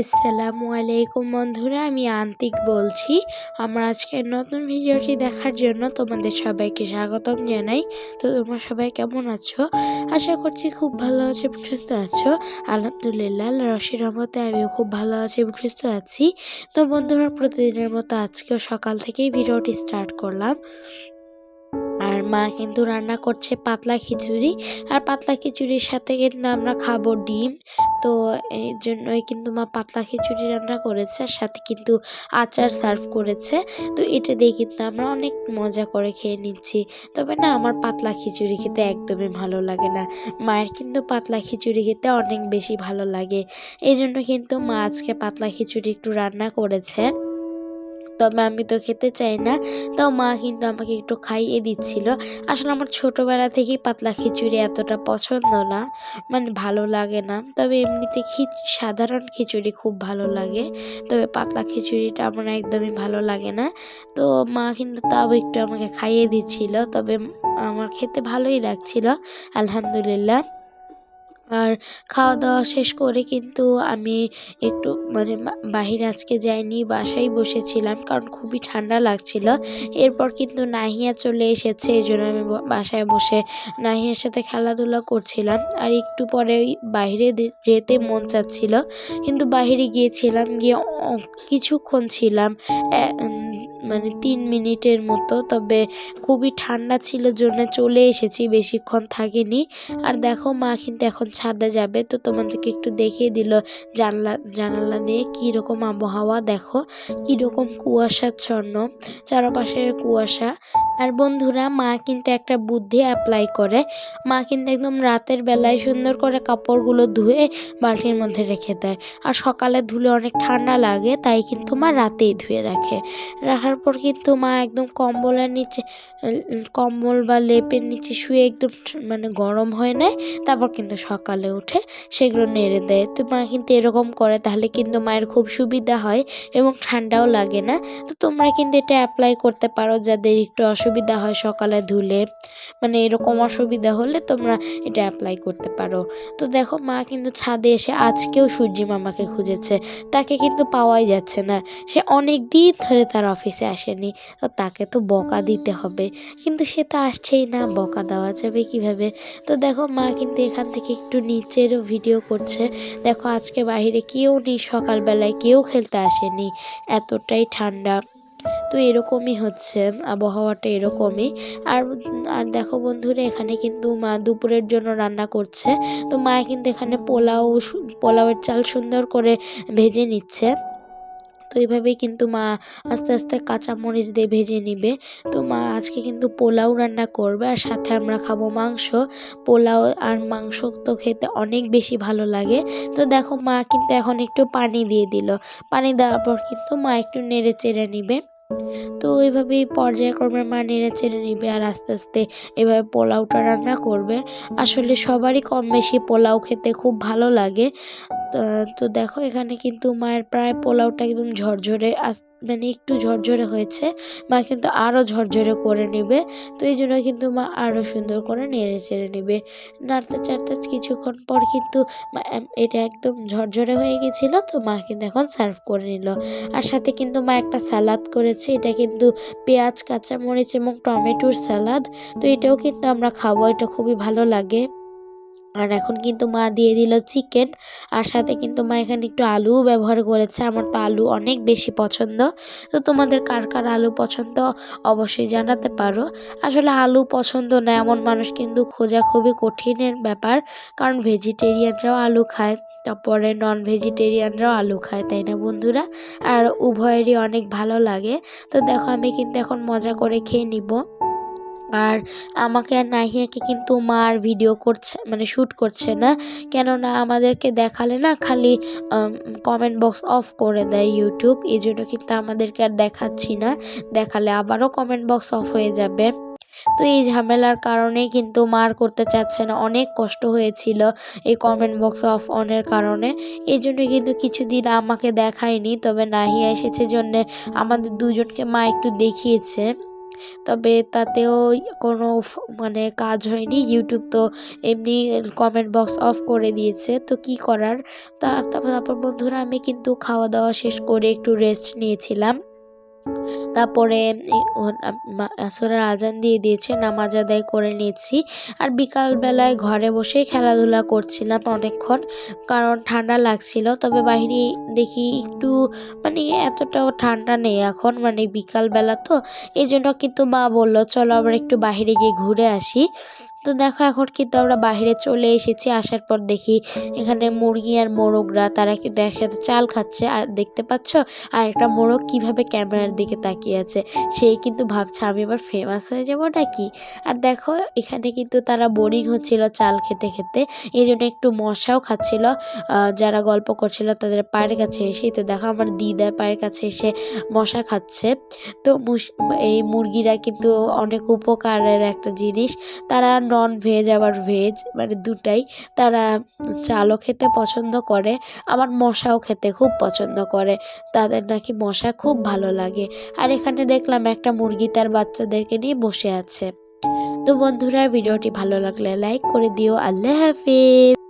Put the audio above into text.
আসসালামু আলাইকুম বন্ধুরা, আমি আন্তিক বলছি। আমার আজকের নতুন ভিডিওটি দেখার জন্য তোমাদের সবাইকে স্বাগতম জানাই। তো তোমরা সবাই কেমন আছো? আশা করছি খুব ভালো আছো এবং সুস্থ আছো। আলহামদুলিল্লাহ রশির রহমতে আমিও খুব ভালো আছি এবং সুস্থ আছি। তো বন্ধুরা, প্রতিদিনের মতো আজকেও সকাল থেকেই ভিডিওটি স্টার্ট করলাম। আর মা কিন্তু রান্না করছে পাতলা খিচুড়ি আর পাতলা খিচুড়ির সাথে কিন্তু আমরা খাব ডিম। তো এই জন্যই কিন্তু মা পাতলা খিচুড়ি রান্না করেছে আর সাথে কিন্তু আচার সার্ভ করেছে। তো এটা দিয়ে কিন্তু আমরা অনেক মজা করে খেয়ে নিচ্ছি। তবে না আমার পাতলা খিচুড়ি খেতে একদমই ভালো লাগে না। মায়ের কিন্তু পাতলা খিচুড়ি খেতে অনেক বেশি ভালো লাগে। এই জন্য কিন্তু মা আজকে পাতলা খিচুড়ি একটু রান্না করেছে তবে আমি তো খেতে চাই না। তাও মা কিন্তু আমাকে একটু খাইয়ে দিচ্ছিল। আসলে আমার ছোটোবেলা থেকেই পাতলা খিচুড়ি এতটা পছন্দ না। মানে ভালো লাগে না। তবে এমনিতে খিচ সাধারণ খিচুড়ি খুব ভালো লাগে। তবে পাতলা খিচুড়িটা আমার একদমই ভালো লাগে না। তো মা কিন্তু তাও একটু আমাকে খাইয়ে দিচ্ছিল। তবে আমার খেতে ভালোই লাগছিল। আলহামদুলিল্লাহ। আর খাওয়া দাওয়া শেষ করে কিন্তু আমি একটু মানে বাহিরে আজকে যাইনি, বাসায় বসেছিলাম কারণ খুবই ঠান্ডা লাগছিল। এরপর কিন্তু নাহিয়া চলে এসেছে এই জন্য আমি বাসায় বসে নাহিয়ার সাথে খেলাধুলা করছিলাম। আর একটু পরে বাইরে যেতে মন চাচ্ছিল। কিন্তু বাহিরে গিয়েছিলাম, গিয়ে কিছুক্ষণ ছিলাম মানে তিন মিনিটের মতো, তবে খুবই ঠান্ডা ছিল জন্য চলে এসেছি, বেশিক্ষণ থাকিনি। আর দেখো, মা কিন্তু এখন ছাদে যাবে, তো তোমাদেরকে একটু দেখিয়ে দিল জানলা, জানালা দিয়ে কীরকম আবহাওয়া, দেখো, কীরকম কুয়াশাচ্ছন্ন, চারপাশে কুয়াশা। আর বন্ধুরা, মা কিন্তু একটা বুদ্ধি অ্যাপ্লাই করে। মা কিন্তু একদম রাতের বেলায় সুন্দর করে কাপড়গুলো ধুয়ে বালতির মধ্যে রেখে দেয়। আর সকালে ধুলে অনেক ঠান্ডা লাগে, তাই কিন্তু মা রাতেই ধুয়ে রাখে। রাখার পর কিন্তু মা একদম কম্বলের নিচে কম্বল বা লেপের নিচে শুয়ে একদম মানে গরম হয়ে নেয় তারপর কিন্তু সকালে উঠে সেগুলো নেড়ে দেয়। তো মা কিন্তু এরকম করে, তাহলে কিন্তু মায়ের খুব সুবিধা হয় এবং ঠান্ডাও লাগে না। তো তোমরা কিন্তু এটা অ্যাপ্লাই করতে পারো যাদের একটু অসুবিধা হয় সকালে ধুলে। মানে এরকম অসুবিধা হলে তোমরা এটা অ্যাপ্লাই করতে পারো। তো দেখো মা কিন্তু ছাদে এসে আজকেও সূর্যি মামাকে খুঁজেছে। তাকে কিন্তু পাওয়াই যাচ্ছে না। সে অনেক দিন ধরে তার অফিসে আসেনি তো তাকে তো বকা দিতে হবে। কিন্তু সে তো আসছেই না বকা দেওয়া যাবে কীভাবে? তো দেখো মা কিন্তু এখান থেকে একটু নিচেরও ভিডিও করছে। দেখো আজকে বাহিরে কেউ নেই সকালবেলায় কেউ খেলতে আসেনি। এতটাই ঠান্ডা। তো এরকমই হচ্ছে আবহাওয়াটা এরকমই। আর আর দেখো বন্ধুরা এখানে কিন্তু মা দুপুরের জন্য রান্না করছে। তো মা কিন্তু এখানে পোলাও পোলাওয়ের চাল সুন্দর করে ভেজে নিচ্ছে। তো এইভাবেই কিন্তু মা আস্তে আস্তে কাঁচা মরিচ দিয়ে ভেজে নিবে। তো মা আজকে কিন্তু পোলাও রান্না করবে আর সাথে আমরা খাব মাংস। পোলাও আর মাংস তো খেতে অনেক বেশি ভালো লাগে। তো দেখো মা কিন্তু এখন একটু পানি দিয়ে দিল। পানি দেওয়ার পর কিন্তু মা একটু নেড়ে চেড়ে নিবে। তো ওইভাবেই পর্যায়ক্রমে মা নেড়ে চেড়ে নিবে আর আস্তে আস্তে এভাবে পোলাওটা রান্না করবে। আসলে সবারই কম বেশি পোলাও খেতে খুব ভালো লাগে। তো দেখো এখানে কিন্তু মায়ের প্রায় পোলাওটা একদম ঝরঝরে আস মানে একটু ঝরঝরে হয়েছে, মা কিন্তু আরও ঝরঝরে করে নেবে। তো এই জন্য কিন্তু মা আরও সুন্দর করে নেড়ে চেড়ে নেবে। নাড়তে চাড়তে কিছুক্ষণ পর কিন্তু এটা একদম ঝরঝরে হয়ে গেছিল, তো মা কিন্তু এখন সার্ভ করে নিল। আর সাথে কিন্তু মা একটা সালাদ করেছে, এটা কিন্তু পেঁয়াজ, কাঁচামরিচ এবং টমেটোর সালাদ তো এটাও কিন্তু আমরা খাব, এটা খুবই ভালো লাগে। আর এখন কিন্তু মা দিয়ে দিল চিকেন আর সাথে কিন্তু মা এখানে একটু আলুও ব্যবহার করেছে। আমার তো আলু অনেক বেশি পছন্দ। তো তোমাদের কার কার আলু পছন্দ অবশ্যই জানাতে পারো। আসলে আলু পছন্দ না, এমন মানুষ কিন্তু খোঁজা খুবই কঠিনের ব্যাপার, কারণ ভেজিটেরিয়ানরাও আলু খায়, তারপরে নন ভেজিটেরিয়ানরাও আলু খায়, তাই না বন্ধুরা? আর উভয়েরই অনেক ভালো লাগে। তো দেখো আমি কিন্তু এখন মজা করে খেয়ে নিব। আর আমাকে আর নাহিয়াকে কিন্তু মা আর ভিডিও করছে মানে শ্যুট করছে না। কেননা আমাদেরকে দেখালে না খালি কমেন্ট বক্স অফ করে দেয় ইউটিউব এই জন্য কিন্তু আমাদেরকে আর দেখাচ্ছি না। দেখালে আবারও কমেন্ট বক্স অফ হয়ে যাবে। তো এই ঝামেলার কারণে কিন্তু মার করতে চাচ্ছে না। অনেক কষ্ট হয়েছিল এই কমেন্ট বক্স অফ অনের কারণে। এই জন্য কিন্তু কিছুদিন আমাকে দেখায়নি। তবে নাহিয়া এসেছে জন্যে আমাদের দুজনকে মা একটু দেখিয়েছে। তবে তাতেও কোনো মানে কাজ হয়নি। ইউটিউব তো এমনি কমেন্ট বক্স অফ করে দিয়েছে। তো কি করার? তারপর তারপর বন্ধুরা, আমি কিন্তু খাওয়া দাওয়া শেষ করে একটু রেস্ট নিয়েছিলাম। তারপরে আসরের আজান দিয়ে দিয়েছে, নামাজ আদায় করে নিয়েছি। আর বিকাল বেলায় ঘরে বসে খেলাধুলা করছিলাম অনেকক্ষণ, কারণ ঠান্ডা লাগছিল। তবে বাইরে দেখি একটু মানে এতটাও ঠান্ডা নেই এখন মানে বিকাল বেলা তো। এই জন্য কিন্তু মা বলল, চলো আমরা একটু বাইরে গিয়ে ঘুরে আসি। তো দেখো এখন কিন্তু আমরা বাইরে চলে এসেছি, আসার পর দেখি এখানে মুরগি আর মোরগরা, তারা কিন্তু একসাথে চাল খাচ্ছে, আর দেখতে পাচ্ছ? আর একটা মোরগ কীভাবে ক্যামেরার দিকে তাকিয়ে আছে, সেই কিন্তু ভাবছে আমি এবার ফেমাস হয়ে যাব নাকি? আর দেখো এখানে কিন্তু তারা বোরিং হচ্ছিল চাল খেতে খেতে এই জন্য একটু মশাও খাচ্ছিল যারা গল্প করছিল তাদের পায়ের কাছে এসে, তো দেখো আমার দিদার পায়ের কাছে এসে মশা খাচ্ছে। তো এই মুরগিরা কিন্তু অনেক উপকারের একটা জিনিস, তারা নন ভেজ আবার ভেজ মানে দুটাই তারা চালও খেতে পছন্দ করে, আবার মশাও খেতে খুব পছন্দ করে। তাদের নাকি মশা খুব ভালো লাগে। আর এখানে দেখলাম একটা মুরগি তার বাচ্চাদেরকে নিয়ে বসে আছে। তো বন্ধুরা, ভিডিওটি ভালো লাগলে লাইক করে দিও। আল্লাহ হাফিজ!